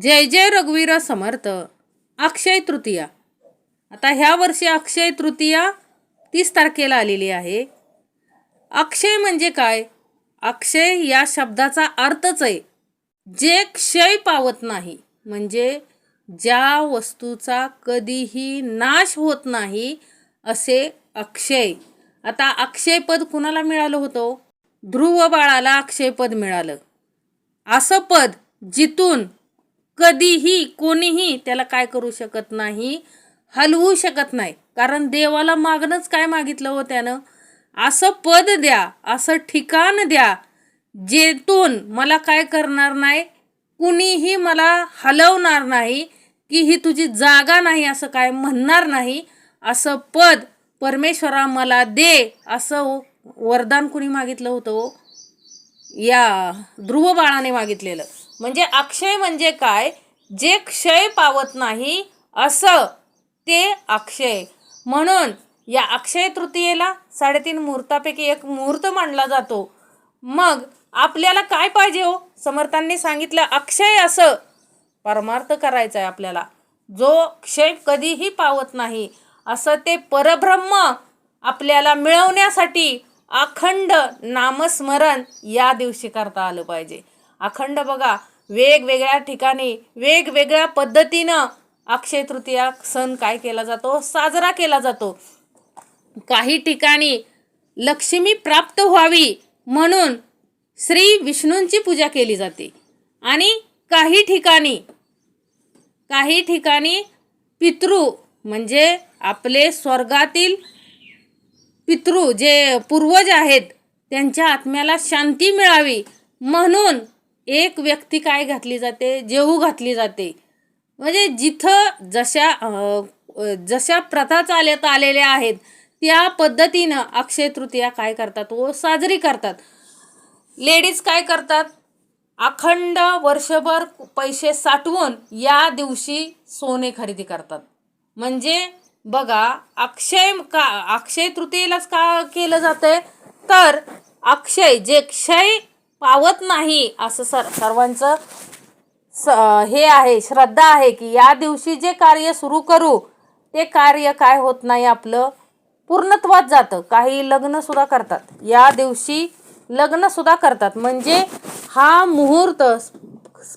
जय जय रघुवीर समर्थ. अक्षय तृतीया. आता ह्या वर्षी अक्षय तृतीया तीस तारखेला आलेली आहे. अक्षय म्हणजे काय? अक्षय या शब्दाचा अर्थच आहे. जे क्षय पावत नाही म्हणजे ज्या वस्तूचा कधीही नाश होत नाही असे अक्षय. आता अक्षयपद कुणाला मिळालं होतं? ध्रुव बाळाला अक्षयपद मिळालं. असं पद जिथून कधीही कोणीही त्याला काय करू शकत नाही हलवू शकत नाही. कारण देवाला मागणंच काय मागितलं हो त्यानं? असं पद द्या असं ठिकाण द्या जेतून मला काय करणार नाही कुणीही मला हलवणार नाही की ही तुझी जागा नाही असं काय म्हणणार नाही असं पद परमेश्वरा मला दे असं वरदान कुणी मागितलं होतं हो? या ध्रुव बाळाने मागितलेलं. म्हणजे अक्षय म्हणजे काय? जे क्षय पावत नाही असं ते अक्षय. म्हणून या अक्षय तृतीयेला साडेतीन मुहूर्तापैकी एक मुहूर्त मानला जातो. मग आपल्याला काय पाहिजे हो? समर्थांनी सांगितलं अक्षय असं. परमार्थ करायचा आहे आपल्याला. जो क्षय कधीही पावत नाही असं ते परब्रह्म आपल्याला मिळवण्यासाठी अखंड नामस्मरण या दिवशी करता आलं पाहिजे. अखंड बघा. वेगवेगळ्या ठिकाणी वेगवेगळ्या पद्धतीनं अक्षय तृतीया सण काय केला जातो? साजरा केला जातो. काही ठिकाणी लक्ष्मी प्राप्त व्हावी म्हणून श्री विष्णूंची पूजा केली जाते. आणि काही ठिकाणी काही ठिकाणी पितृ म्हणजे आपले स्वर्गातील पितृ जे पूर्वज आहेत त्यांच्या आत्म्याला शांती मिळावी म्हणून एक व्यक्ती काय घातली जाते? जेऊ घातली जाते. म्हणजे जिथं जशा जशा प्रथा चालत आलेल्या आहेत त्या पद्धतीनं अक्षय तृतीया काय करतात? व साजरी करतात. लेडीज काय करतात? अखंड वर्षभर पैसे साठवून या दिवशी सोने खरेदी करतात. म्हणजे बघा अक्षय का अक्षय तृतीयेलाच का केलं जातं तर अक्षय जे क्षय पावत नाही असं सर सर्वांचं स हे आहे श्रद्धा आहे की या दिवशी जे कार्य सुरू करू ते कार्य काय होत नाही आपलं? पूर्णत्वात जातं. काही लग्नसुद्धा करतात. या दिवशी लग्नसुद्धा करतात. म्हणजे हा मुहूर्त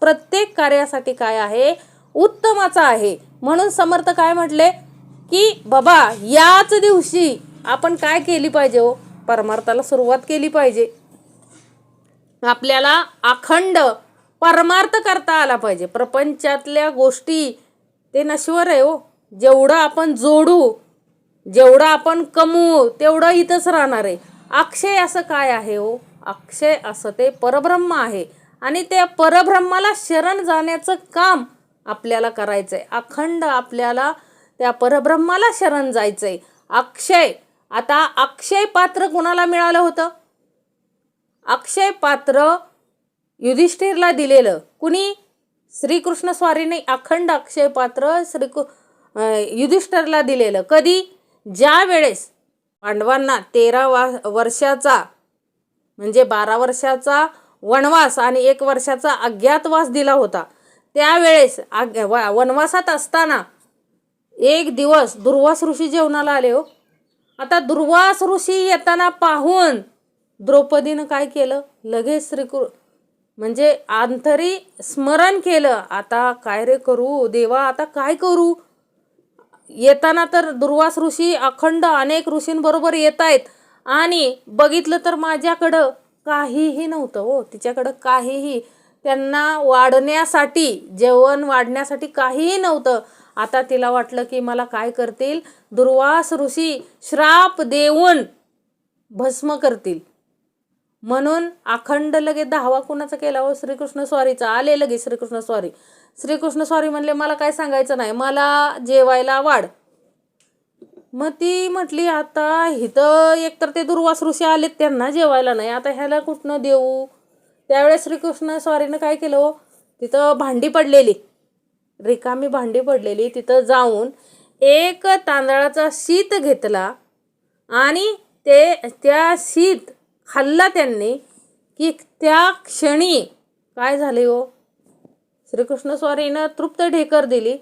प्रत्येक कार्यासाठी काय आहे? उत्तमाचा आहे. म्हणून समर्थ काय म्हटले? की बाबा याच दिवशी आपण काय केली पाहिजे हो? परमार्थाला सुरुवात केली पाहिजे. आपल्याला अखंड परमार्थ करता आला पाहिजे. प्रपंचातल्या गोष्टी ते नश्वर आहे हो. जेवढं आपण जोडू जेवढं आपण कमवू तेवढं इथंच राहणार आहे. अक्षय असं काय आहे हो? अक्षय असं ते परब्रह्म आहे. आणि त्या परब्रह्माला शरण जाण्याचं काम आपल्याला करायचं आहे अखंड आपल्याला त्या परब्रह्माला शरण जायचं आहे अक्षय आता अक्षय पात्र कुणाला मिळालं होतं? अक्षय पात्र युधिष्ठिरला दिलेलं. कुणी? श्रीकृष्ण स्वारीने अखंड अक्षय पात्र श्री युधिष्ठिरला दिलेलं. कधी? ज्या वेळेस पांडवांना तेरा वा वर्षाचा म्हणजे बारा वर्षाचा वनवास आणि एक वर्षाचा अज्ञातवास दिला होता त्यावेळेस आग वनवासात असताना एक दिवस दुर्वास ऋषी जेवणाला आले हो. आता दुर्वास ऋषी येताना पाहून द्रौपदीनं काय केलं? लगेच श्रीकृ म्हणजे आंतरी स्मरण केलं. आता काय रे करू? देवा आता काय करू? येताना तर दुर्वास ऋषी अखंड अनेक ऋषींबरोबर येत आहेत आणि बघितलं तर माझ्याकडं काहीही नव्हतं हो. तिच्याकडं काहीही. त्यांना वाढण्यासाठी जेवण वाढण्यासाठी काहीही नव्हतं. आता तिला वाटलं की मला काय करतील? दुर्वास ऋषी श्राप देऊन भस्म करतील. म्हणून अखंड लगे दहावा कुणाचा केला हो श्रीकृष्ण स्वारीचा. आले लगे श्रीकृष्ण स्वारी. श्रीकृष्ण स्वारी म्हणले मला काय सांगायचं नाही मला जेवायला वाढ. मग ती म्हटली आता इथं एकतर ते दुर्वास ऋषी आलेत त्यांना जेवायला नाही. आता ह्याला कुठनं देऊ? त्यावेळेस श्रीकृष्ण स्वारीनं काय केलं हो? तिथं भांडी पडलेली. रिकामी भांडी पडलेली. तिथं जाऊन एक तांदळाचा शीत घेतला आणि ते त्या शीत खाल्ला त्यांनी की त्या क्षणी काय झाले हो? श्रीकृष्ण स्वारीनं तृप्त ढेकर दिली.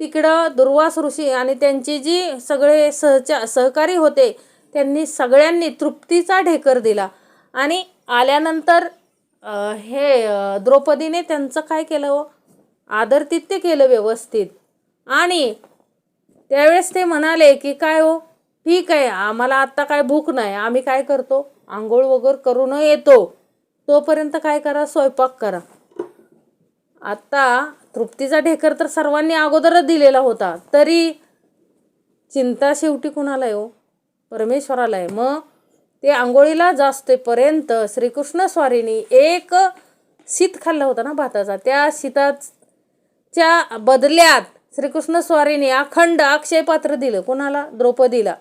तिकडं दुर्वास ऋषी आणि त्यांची जी सगळे सहचा सहकारी होते त्यांनी सगळ्यांनी तृप्तीचा ढेकर दिला. आणि आल्यानंतर हे द्रौपदीने त्यांचं काय केलं हो? आदरतिथ्य केलं व्यवस्थित. आणि त्यावेळेस ते म्हणाले की काय हो? ठीक आहे आम्हाला आत्ता काय भूक नाही आम्ही काय करतो? आंघोळ वगैरे करून येतो. तोपर्यंत काय करा? स्वयंपाक करा. आत्ता तृप्तीचा ढेकर तर सर्वांनी अगोदरच दिलेला होता. तरी चिंता शेवटी कुणाला आहे हो? परमेश्वराला आहे मग ते आंघोळीला जास्तपर्यंत श्रीकृष्ण स्वारीनी एक शीत खाल्ला होता ना भाताचा. त्या शीताच्या बदल्यात श्रीकृष्ण स्वारीने अखंड अक्षय पात्र दिलं. कोणाला? द्रौपदीला.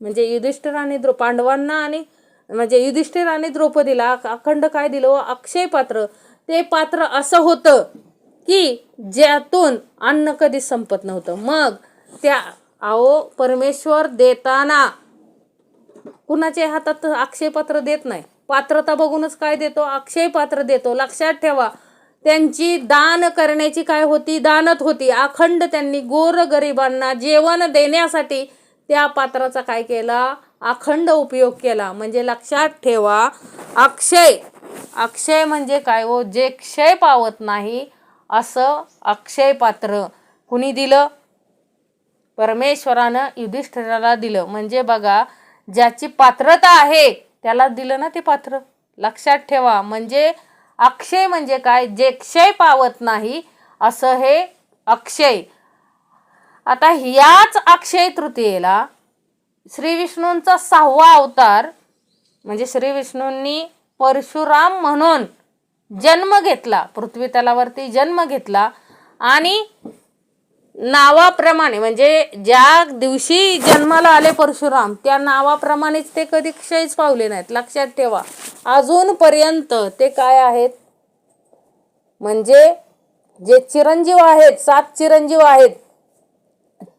म्हणजे युधिष्ठिर आणि द्रो पांडवांना आणि म्हणजे युधिष्ठिर आणि द्रौपदीला अखंड काय दिलं? व अक्षय पात्र. ते पात्र असं होतं की ज्यातून अन्न कधीच संपत नव्हतं. मग त्या अहो परमेश्वर देताना कुणाच्या हातात अक्षय पात्र देत नाही? पात्रता बघूनच काय देतो? अक्षय पात्र देतो. लक्षात ठेवा त्यांची दान करण्याची काय होती? दानत होती. अखंड त्यांनी गोर गरिबांना जेवण देण्यासाठी त्या पात्राचा काय केला? अखंड उपयोग केला. म्हणजे लक्षात ठेवा अक्षय. अक्षय म्हणजे काय हो? जे क्षय पावत नाही असं अक्षय पात्र. कुणी दिलं? परमेश्वरानं युधिष्ठिराला दिलं. म्हणजे बघा ज्याची पात्रता आहे त्याला दिलं ना ते पात्र. लक्षात ठेवा. म्हणजे अक्षय म्हणजे काय? जे क्षय पावत नाही असं हे अक्षय. आता याच अक्षय तृतीयेला श्री विष्णूंचा सहावा अवतार म्हणजे श्री विष्णूंनी परशुराम म्हणून जन्म घेतला पृथ्वी तलावरती जन्म घेतला आणि नावाप्रमाणे म्हणजे ज्या दिवशी जन्माला आले परशुराम त्या नावाप्रमाणेच ते कधी क्षयच पावले नाहीत. लक्षात ठेवा अजूनपर्यंत ते काय आहेत? म्हणजे जे चिरंजीव आहेत सात चिरंजीव आहेत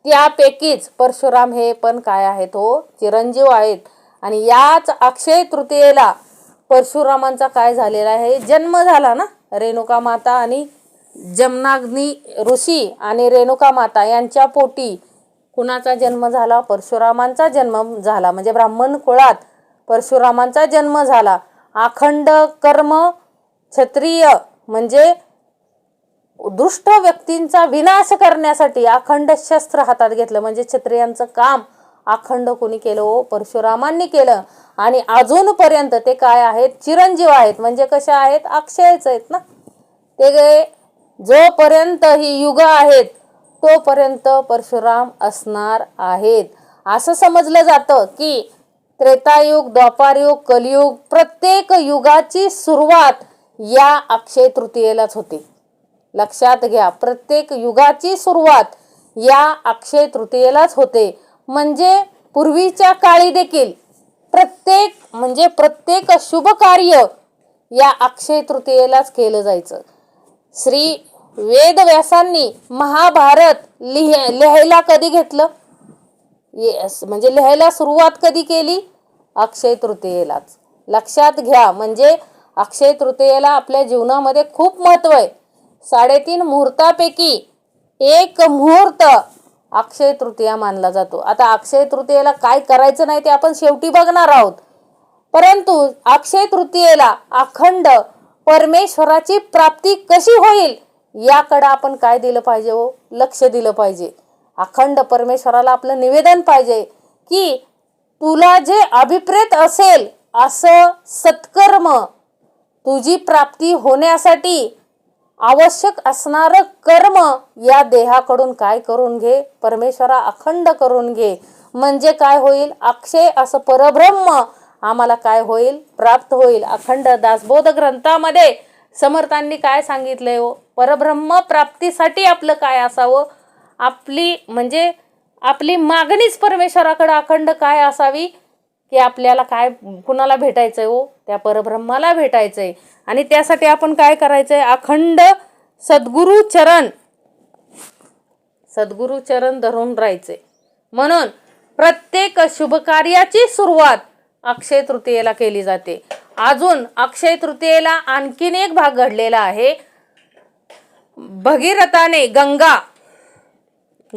त्यापैकीच परशुराम हे पण काय आहेत हो? चिरंजीव आहेत. आणि याच अक्षय तृतीयेला परशुरामांचा काय झालेला आहे? जन्म झाला ना? रेणुका माता आणि जमनाग्नी ऋषी आणि रेणुका माता यांच्या पोटी कुणाचा जन्म झाला? परशुरामांचा जन्म झाला. म्हणजे ब्राह्मण कुळात परशुरामांचा जन्म झाला. अखंड कर्म क्षत्रिय म्हणजे दुष्ट व्यक्तींचा विनाश करण्यासाठी अखंड शस्त्र हातात घेतलं. म्हणजे क्षत्रियांचं काम अखंड कोणी केलं? हो परशुरामांनी केलं. आणि अजूनपर्यंत ते काय आहेत? चिरंजीव आहेत. म्हणजे कसे आहेत? अक्षयच आहेत ना? ते जोपर्यंत ही युग आहेत तोपर्यंत परशुराम असणार आहेत. असं समजलं जातं की त्रेतायुग द्वापारयुग कलियुग प्रत्येक युगाची सुरुवात या अक्षय तृतीयेलाच होते. लक्षात घ्या प्रत्येक युगाची सुरुवात या अक्षय तृतीयेलाच होते. म्हणजे पूर्वीच्या काळी देखील प्रत्येक म्हणजे प्रत्येक शुभ कार्य या अक्षय तृतीयेलाच केलं जायचं. श्री वेदव्यासांनी महाभारत लिह लिहायला कधी घेतलं? येस म्हणजे लिहायला सुरुवात कधी केली? अक्षय तृतीयेलाच. लक्षात घ्या म्हणजे अक्षय तृतीयेला आपल्या जीवनामध्ये खूप महत्त्व आहे. साडेतीन मुहूर्तापैकी एक मुहूर्त अक्षय तृतीया मानला जातो. आता अक्षय तृतीयेला काय करायचं नाही ते आपण शेवटी बघणार आहोत. परंतु अक्षय तृतीयेला अखंड परमेश्वराची प्राप्ती कशी होईल याकडं आपण काय दिलं पाहिजे हो? लक्ष दिलं पाहिजे. अखंड परमेश्वराला आपलं निवेदन पाहिजे की तुला जे अभिप्रेत असेल असं सत्कर्म तुझी प्राप्ती होण्यासाठी आवश्यक असणारं कर्म या देहाकडून काय करून घे? परमेश्वरा अखंड करून घे. म्हणजे काय होईल? अक्षय असं परब्रह्म आम्हाला काय होईल? प्राप्त होईल. अखंड दासबोध ग्रंथामध्ये समर्थांनी काय सांगितलंय हो? परब्रह्म प्राप्तीसाठी आपलं काय असावं? आपली म्हणजे आपली मागणीच परमेश्वराकडे अखंड काय असावी? की आपल्याला काय कुणाला भेटायचंय हो? त्या परब्रह्माला भेटायचंय. आणि त्यासाठी आपण काय करायचंय? अखंड सद्गुरु चरण सद्गुरु चरण धरून राहायचे म्हणून प्रत्येक शुभकार्याची सुरुवात अक्षय तृतीयेला केली जाते. अजून अक्षय तृतीयेला आणखीन एक भाग घडलेला आहे. भगीरथाने गंगा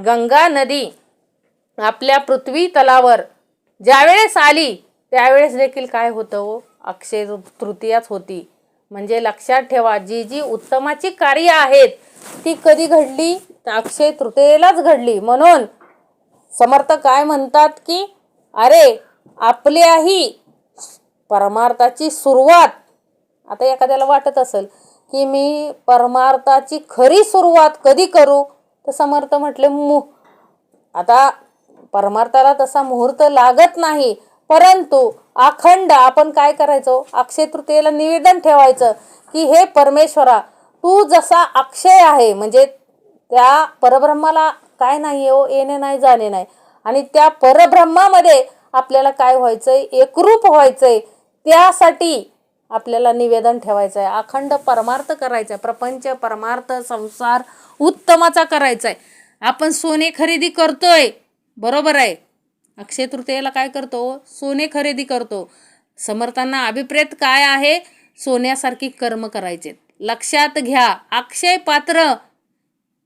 गंगा नदी आपल्या पृथ्वी तलावर ज्यावेळेस आली त्यावेळेस देखील काय होतं हो? अक्षय तृ- तृतीयाच होती. म्हणजे लक्षात ठेवा जी जी उत्तमाची कार्य आहेत ती कधी घडली? तर अक्षय तृतीयेलाच घडली. म्हणून समर्थ काय म्हणतात की अरे आपल्याही परमार्थाची सुरुवात आता एखाद्याला वाटत असेल की मी परमार्थाची खरी सुरुवात कधी करू? तर समर्थ म्हटले मु आता परमार्थाला तसा मुहूर्त लागत नाही. परंतु अखंड आपण काय करायचो? अक्षय तृतीयेला निवेदन ठेवायचं की हे परमेश्वरा तू जसा अक्षय आहे म्हणजे त्या परब्रह्माला काय नाही हो येणे नाही जाणे नाही. आणि त्या परब्रह्मामध्ये आपल्याला काय व्हायचंय? एकरूप व्हायचंय. त्यासाठी आपल्याला निवेदन ठेवायचं आहे अखंड परमार्थ करायचा आहे प्रपंच परमार्थ संसार उत्तमाचा करायचा आहे आपण सोने खरेदी करतोय. बरोबर आहे. अक्षय तृतीयेला काय करतो? सोने खरेदी करतो. समर्थांना अभिप्रेत काय आहे? सोन्यासारखी कर्म करायचे. लक्षात घ्या अक्षय पात्र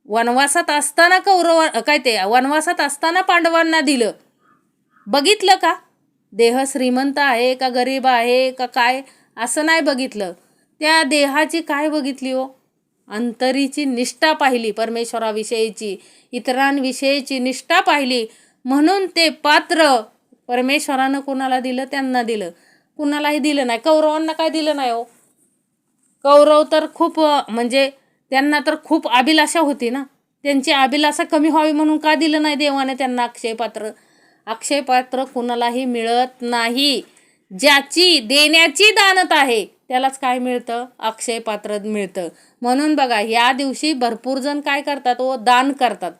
वनवासात असताना कौरव काय ते वनवासात असताना पांडवांना दिलं. बघितलं का? देह श्रीमंत आहे का गरीब आहे का काय? असं नाही बघितलं. त्या देहाची काय बघितली हो? अंतरीची निष्ठा पाहिली परमेश्वराविषयीची इतरांविषयीची निष्ठा पाहिली. म्हणून ते पात्र परमेश्वरानं कोणाला दिलं त्यांना दिलं. कुणालाही दिलं नाही. कौरवांना काय दिलं नाही हो. कौरव तर खूप म्हणजे त्यांना तर खूप अभिलाषा होती ना. त्यांची अभिलाषा कमी व्हावी म्हणून का दिलं नाही देवाने त्यांना अक्षय पात्र अक्षय पात्र कुणालाही मिळत नाही. ज्याची देण्याची दानत आहे त्यालाच काय मिळतं? अक्षय पात्र मिळतं. म्हणून बघा या दिवशी भरपूर जण काय करतात व दान करतात.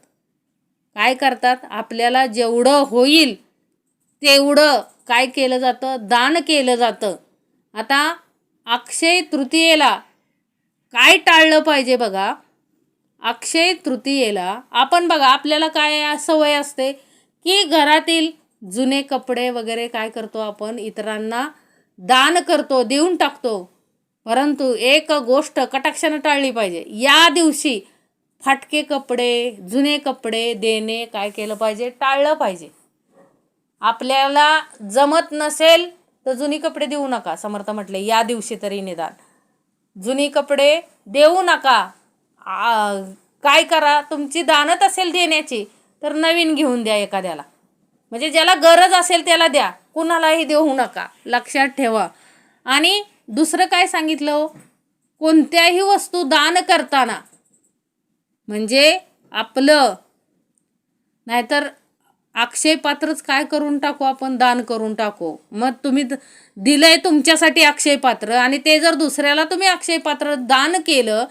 काय करतात? आपल्याला जेवढं होईल तेवढं काय केलं जातं? दान केलं जातं. आता अक्षय तृतीयेला काय टाळलं पाहिजे बघा? अक्षय तृतीयेला आपण बघा आपल्याला काय सवय असते की घरातील जुने कपडे वगैरे काय करतो आपण? इतरांना दान करतो देऊन टाकतो. परंतु एक गोष्ट कटाक्षानं टाळली पाहिजे. या दिवशी फाटके कपडे जुने कपडे देणे काय केलं पाहिजे? टाळलं पाहिजे. आपल्याला जमत नसेल तर जुनी कपडे देऊ नका समर्थ म्हटले. या दिवशी तरी निदान. जुनी कपडे देऊ नका. काय करा? तुमची दानत असेल देण्याची तर नवीन घेऊन द्या एखाद्याला. म्हणजे ज्याला गरज असेल त्याला द्या. कुणालाही देऊ नका. लक्षात ठेवा. आणि दुसरं काय सांगितलं? कोणत्याही वस्तू दान करताना म्हणजे आपलं. नाहीतर अक्षयपात्रच काय करून टाकू आपण? दान करून टाकू. मग तुम्ही दिलंय तुमच्यासाठी अक्षय पात्र आणि ते जर दुसऱ्याला तुम्ही अक्षय पात्र दान केलं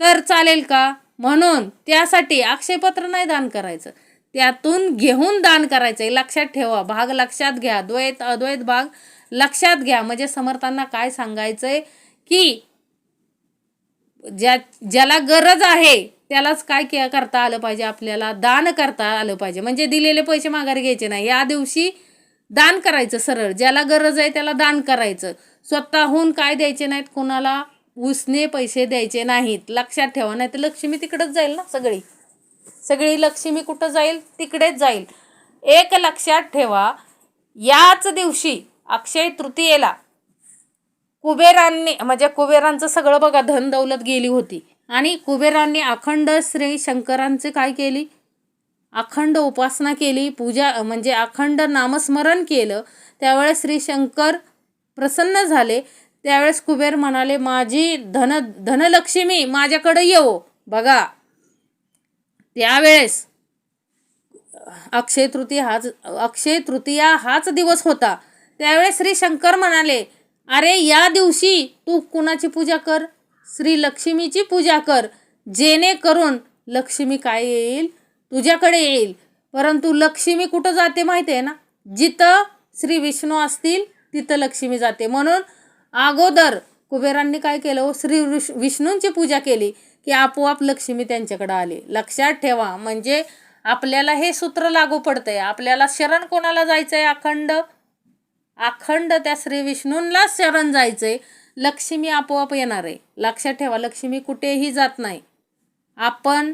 तर चालेल का? म्हणून त्यासाठी अक्षयपात्र नाही दान करायचं. त्यातून घेऊन दान करायचं आहे लक्षात ठेवा. भाग लक्षात घ्या. द्वैत अद्वैत भाग लक्षात घ्या. म्हणजे समर्थांना काय सांगायचंय की ज्या ज्याला गरज आहे त्यालाच काय के करता आलं पाहिजे? आपल्याला दान करता आलं पाहिजे. म्हणजे दिलेले पैसे माघारी घ्यायचे नाही. या दिवशी दान करायचं सरळ. ज्याला गरज आहे त्याला दान करायचं. स्वतःहून काय द्यायचे नाहीत? कोणाला उसने पैसे द्यायचे नाहीत. लक्षात ठेवा. नाही तर लक्ष्मी तिकडंच जाईल ना सगळी. सगळी लक्ष्मी कुठं जाईल? तिकडेच जाईल. एक लक्षात ठेवा. याच दिवशी अक्षय तृतीयेला कुबेरांनी म्हणजे कुबेरांचं सगळं बघा धन दौलत गेली होती. आणि कुबेरांनी अखंड श्री शंकरांचे काय केली? अखंड उपासना केली पूजा म्हणजे अखंड नामस्मरण केलं. त्यावेळेस श्री शंकर प्रसन्न झाले. त्यावेळेस कुबेर म्हणाले माझी धन धनलक्ष्मी माझ्याकडे येऊ बघा त्यावेळेस अक्षय तृतीया हाच अक्षय तृतीया हाच दिवस होता. त्यावेळेस श्री शंकर म्हणाले अरे या दिवशी तू कुणाची पूजा कर? श्री लक्ष्मीची पूजा कर. जेणेकरून लक्ष्मी काय येईल? तुझ्याकडे येईल. परंतु लक्ष्मी कुठं जाते माहिती आहे ना? जिथं श्री विष्णू असतील तिथं लक्ष्मी जाते. म्हणून अगोदर कुबेरांनी काय केलं? हो? श्री विष विष्णूंची पूजा केली की आपोआप लक्ष्मी त्यांच्याकडे आली. लक्षात ठेवा म्हणजे आपल्याला हे सूत्र लागू पडतंय. आपल्याला शरण कोणाला जायचंय? अखंड. अखंड त्या श्री विष्णूंलाच शरण जायचंय. लक्ष्मी आपोआप येणार आहे. लक्षात ठेवा लक्ष्मी कुठेही जात नाही. आपण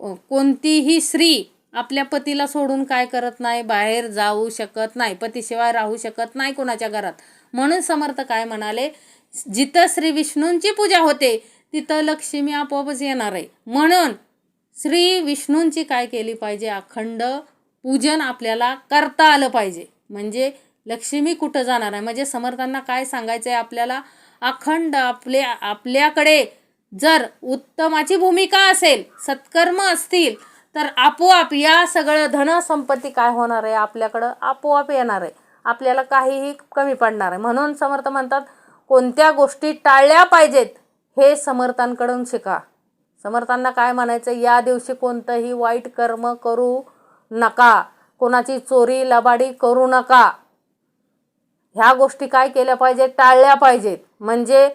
कोणतीही स्त्री आपल्या पतीला सोडून काय करत नाही बाहेर जाऊ शकत नाही पतीशिवाय राहू शकत नाही कोणाच्या घरात. म्हणून समर्थ काय म्हणाले जिथं श्री विष्णूंची पूजा होते तिथं लक्ष्मी आपोआपच येणार आहे. म्हणून श्री विष्णूंची काय केली पाहिजे? अखंड पूजन आपल्याला करता आलं पाहिजे. म्हणजे लक्ष्मी कुठं जाणार आहे? म्हणजे समर्थांना काय सांगायचं आहे आपल्याला? अखंड आपल्या आपल्याकडे जर उत्तमाची भूमिका असेल सत्कर्म असतील तर आपोआप या सगळं धनसंपत्ती काय होणार आहे आपल्याकडं? आपोआप येणार आहे. आपल्याला काहीही कमी पडणार आहे. म्हणून समर्थ म्हणतात कोणत्या गोष्टी टाळल्या पाहिजेत हे समर्थांकडून शिका. समर्थांना काय म्हणायचं या दिवशी कोणतंही वाईट कर्म करू नका. कोणाची चोरी लबाडी करू नका. ह्या गोष्टी काय केल्या पाहिजेत? टाळल्या पाहिजेत. म्हणजे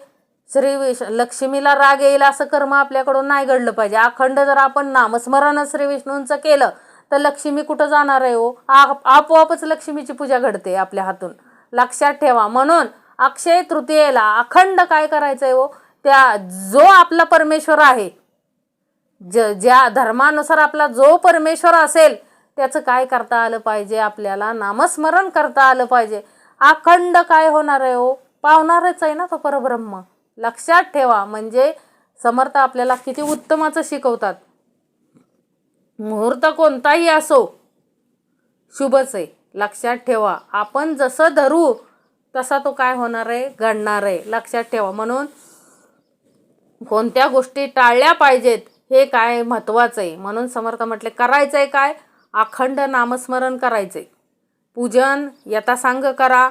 श्री विष लक्ष्मीला राग येईल असं कर्म आपल्याकडून नाही घडलं पाहिजे. अखंड जर आपण नामस्मरण श्री विष्णूंचं केलं तर लक्ष्मी कुठं जाणार आहे हो? आप- आपोआपच लक्ष्मीची पूजा घडते आपल्या हातून. लक्षात ठेवा. म्हणून अक्षय तृतीयेला अखंड काय करायचं आहे हो? त्या जो आपला परमेश्वर आहे ज ज्या धर्मानुसार आपला जो परमेश्वर असेल त्याचं काय करता आलं पाहिजे? आपल्याला नामस्मरण करता आलं पाहिजे. अखंड काय होणार आहे हो? पावणारच आहे ना तो परब्रह्म. लक्षात ठेवा म्हणजे समर्थ आपल्याला किती उत्तमाचं शिकवतात. मुहूर्त कोणताही असो शुभच आहे. लक्षात ठेवा आपण जसं धरू तसा तो काय होणार आहे? घडणार आहे. लक्षात ठेवा. म्हणून कोणत्या गोष्टी टाळल्या पाहिजेत हे काय महत्त्वाचं आहे? म्हणून समर्थ म्हटले करायचं आहे काय? अखंड नामस्मरण करायचं आहे पूजन यथासांग करा.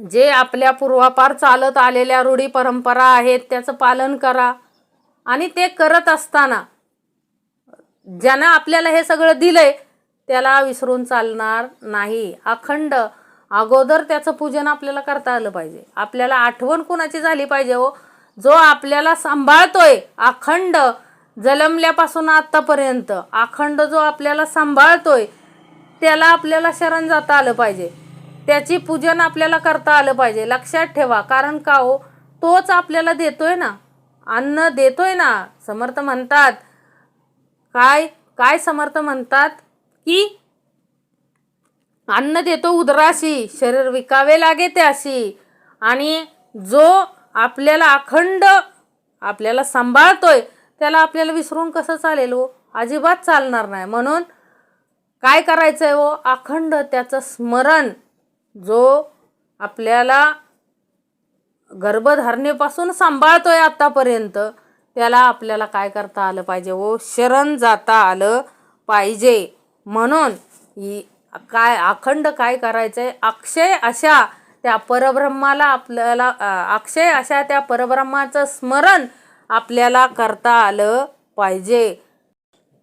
जे आपल्या पूर्वापार चालत आलेल्या रूढी परंपरा आहेत त्याचं पालन करा. आणि ते करत असताना ज्यानं आपल्याला हे सगळं दिलंय त्याला विसरून चालणार नाही. अखंड अगोदर त्याचं पूजन आपल्याला करता आलं पाहिजे. आपल्याला आठवण कोणाची झाली पाहिजे हो? जो आपल्याला सांभाळतोय अखंड जन्मल्यापासून आत्तापर्यंत. अखंड जो आपल्याला सांभाळतोय त्याला आपल्याला शरण जाता आलं पाहिजे. त्याची पूजन आपल्याला करता आलं पाहिजे. लक्षात ठेवा कारण का हो? तोच आपल्याला देतोय ना. अन्न देतोय ना. समर्थ म्हणतात. काय? काय समर्थ म्हणतात? की अन्न देतो उदराशी शरीर विकावे लागे त्याशी. आणि जो आपल्याला अखंड आपल्याला सांभाळतोय त्याला आपल्याला विसरून कसं चालेल हो? अजिबात चालणार नाही. म्हणून काय करायचं आहे हो? अखंड त्याचं स्मरण जो आपल्याला गर्भधारणेपासून सांभाळतो आहे आत्तापर्यंत त्याला आपल्याला काय करता आलं पाहिजे व शरण जाता आलं पाहिजे. म्हणून ही काय अखंड काय करायचं आहे अक्षय अशा त्या परब्रह्माला आपल्याला अक्षय अशा त्या परब्रह्माचं स्मरण आपल्याला करता आलं पाहिजे.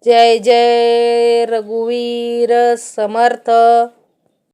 जय जय रघुवीर समर्थ.